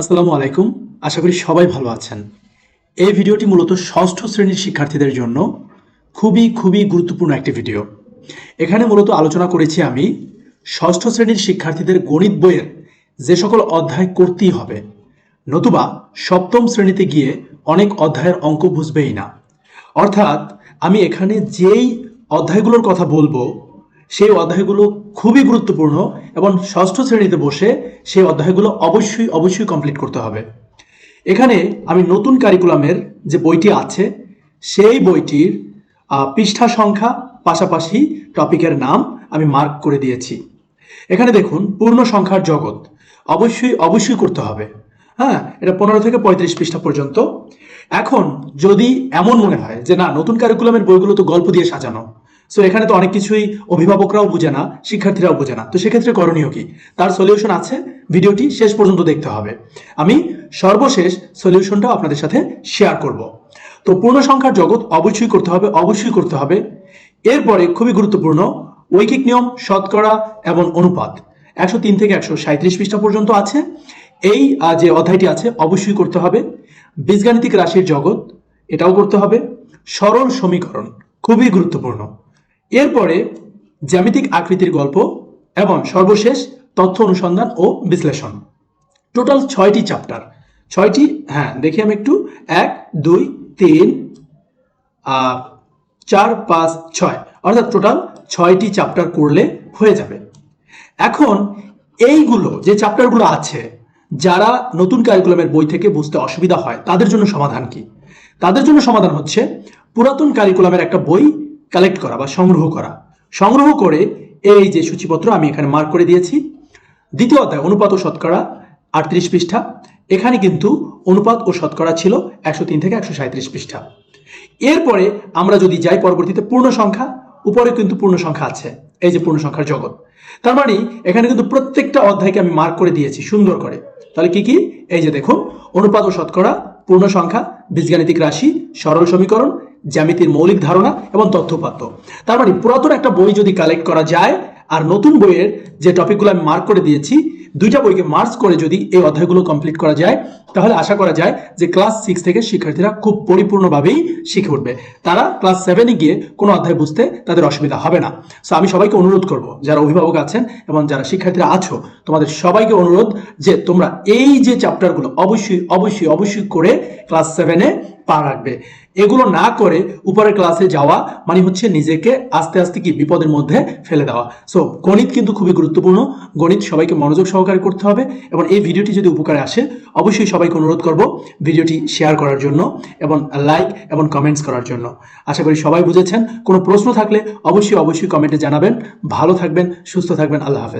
আসসালামু আলাইকুম। আশা করি সবাই ভালো আছেন। এই ভিডিওটি মূলত ষষ্ঠ শ্রেণির শিক্ষার্থীদের জন্য খুবই খুবই গুরুত্বপূর্ণ একটি ভিডিও। এখানে মূলত আলোচনা করেছি আমি ষষ্ঠ শ্রেণির শিক্ষার্থীদের গণিত বইয়ের যে সকল অধ্যায় করতেই হবে, নতুবা সপ্তম শ্রেণীতে গিয়ে অনেক অধ্যায়ের অঙ্ক বুঝবেই না। অর্থাৎ আমি এখানে যেই অধ্যায়গুলোর কথা বলব সেই অধ্যায়গুলো খুবই গুরুত্বপূর্ণ এবং ষষ্ঠ শ্রেণীতে বসে সেই অধ্যায়গুলো অবশ্যই অবশ্যই কমপ্লিট করতে হবে। এখানে আমি নতুন কারিকুলামের যে বইটি আছে, সেই বইটির পৃষ্ঠা সংখ্যা পাশাপাশি টপিকের নাম আমি মার্ক করে দিয়েছি। এখানে দেখুন, পূর্ণ সংখ্যার জগৎ। অবশ্যই অবশ্যই করতে হবে। হ্যাঁ এটা পনেরো থেকে পঁয়ত্রিশ পৃষ্ঠা পর্যন্ত। এখন যদি এমন মনে হয় যে না, নতুন কারিকুলামের বইগুলো তো গল্প দিয়ে সাজানো সো এখানে তো অনেক কিছুই অভিভাবকরাও বুঝে না, শিক্ষার্থীরাও বুঝে না। তো সেক্ষেত্রে করণীয় কি? তার সলিউশন আছে, ভিডিওটি শেষ পর্যন্ত দেখতে হবে। আমি সর্বশেষ সলিউশনটাও আপনাদের সাথে শেয়ার করব। তো পূর্ণ সংখ্যার জগৎ অবশ্যই করতে হবে, অবশ্যই করতে হবে। এরপরে খুবই গুরুত্বপূর্ণ, ঐকিক নিয়ম, শতকরা এবং অনুপাত। একশো তিন থেকে একশো সাঁত্রিশ পৃষ্ঠা পর্যন্ত আছে। এই যে অধ্যায়টি আছে, অবশ্যই করতে হবে। বীজগাণিতিক রাশির জগৎ, এটাও করতে হবে। সরল সমীকরণ, খুবই গুরুত্বপূর্ণ। এরপরে জ্যামিতিক আকৃতির গল্প এবং সর্বশেষ তথ্য অনুসন্ধান ও বিশ্লেষণ। টোটাল ছয়টি চ্যাপ্টার ছয়টি হ্যাঁ দেখি আমি একটু। এক, দুই, তিন চার, পাঁচ, ছয়। অর্থাৎ টোটাল ছয়টি চ্যাপ্টার করলে হয়ে যাবে। এখন এইগুলো, যে চ্যাপ্টারগুলো আছে, যারা নতুন কারিকুলামের বই থেকে বুঝতে অসুবিধা হয়, তাদের জন্য সমাধান কি? তাদের জন্য সমাধান হচ্ছে, পুরাতন কারিকুলামের একটা বই কালেক্ট করা বা সংগ্রহ করা। সংগ্রহ করে এই যে সূচিপত্র আমি এখানে মার্ক করে দিয়েছি। দ্বিতীয় অধ্যায়, অনুপাত ও শতকরা, আটত্রিশ পৃষ্ঠা। এখানে কিন্তু অনুপাত ও শতকরা ছিল একশো তিন থেকে একশো সাঁত্রিশ পৃষ্ঠা। এরপরে আমরা যদি যাই পরবর্তীতে পূর্ণ সংখ্যা, উপরে কিন্তু পূর্ণ সংখ্যা আছে, এই যে পূর্ণ সংখ্যার জগৎ। তার মানে এখানে কিন্তু প্রত্যেকটা অধ্যায়কে আমি মার্ক করে দিয়েছি সুন্দর করে। তাহলে কি কি? এই যে দেখুন, অনুপাত ও শতকরা, পূর্ণ সংখ্যা, বীজগাণিতিক রাশি, সরল সমীকরণ জ্যামিতির মৌলিক ধারণা এবং তথ্যপাত্র। তার মানে পুরাতন একটা বই যদি কালেক্ট করা যায়, আর নতুন বইয়ের যে টপিকগুলো আমি মার্ক করে দিয়েছি, দুইটা বইকে মার্চ করে যদি এই অধ্যায়গুলো কমপ্লিট করা যায়, তাহলে আশা করা যায় যে ক্লাস সিক্স থেকে শিক্ষার্থীরা খুব পরিপূর্ণভাবেই শিখে উঠবে। তারা ক্লাস সেভেনে গিয়ে কোনো অধ্যায় বুঝতে তাদের অসুবিধা হবে না। সো আমি সবাইকে অনুরোধ করব, যারা অভিভাবক আছেন এবং যারা শিক্ষার্থীরা আছো, তোমাদের সবাইকে অনুরোধ যে তোমরা এই যে চ্যাপ্টারগুলো অবশ্যই অবশ্যই অবশ্যই করে ক্লাস সেভেনে পা রাখবে। এগুলো না করে উপরের ক্লাসে যাওয়া মানে হচ্ছে নিজেকে আস্তে আস্তে কি বিপদের মধ্যে ফেলে দেওয়া। সো গণিত কিন্তু খুবই গুরুত্বপূর্ণ। গণিত সবাইকে মনোযোগ সহকারে করতে হবে এবং এই ভিডিওটি যদি উপকারে আসে, অবশ্যই সবাইকে অনুরোধ করব ভিডিওটি শেয়ার করার জন্য এবং লাইক এবং কমেন্টস করার জন্য। আশা করি সবাই বুঝেছেন। কোনো প্রশ্ন থাকলে অবশ্যই অবশ্যই কমেন্টে জানাবেন। ভালো থাকবেন, সুস্থ থাকবেন। আল্লাহ হাফেজ।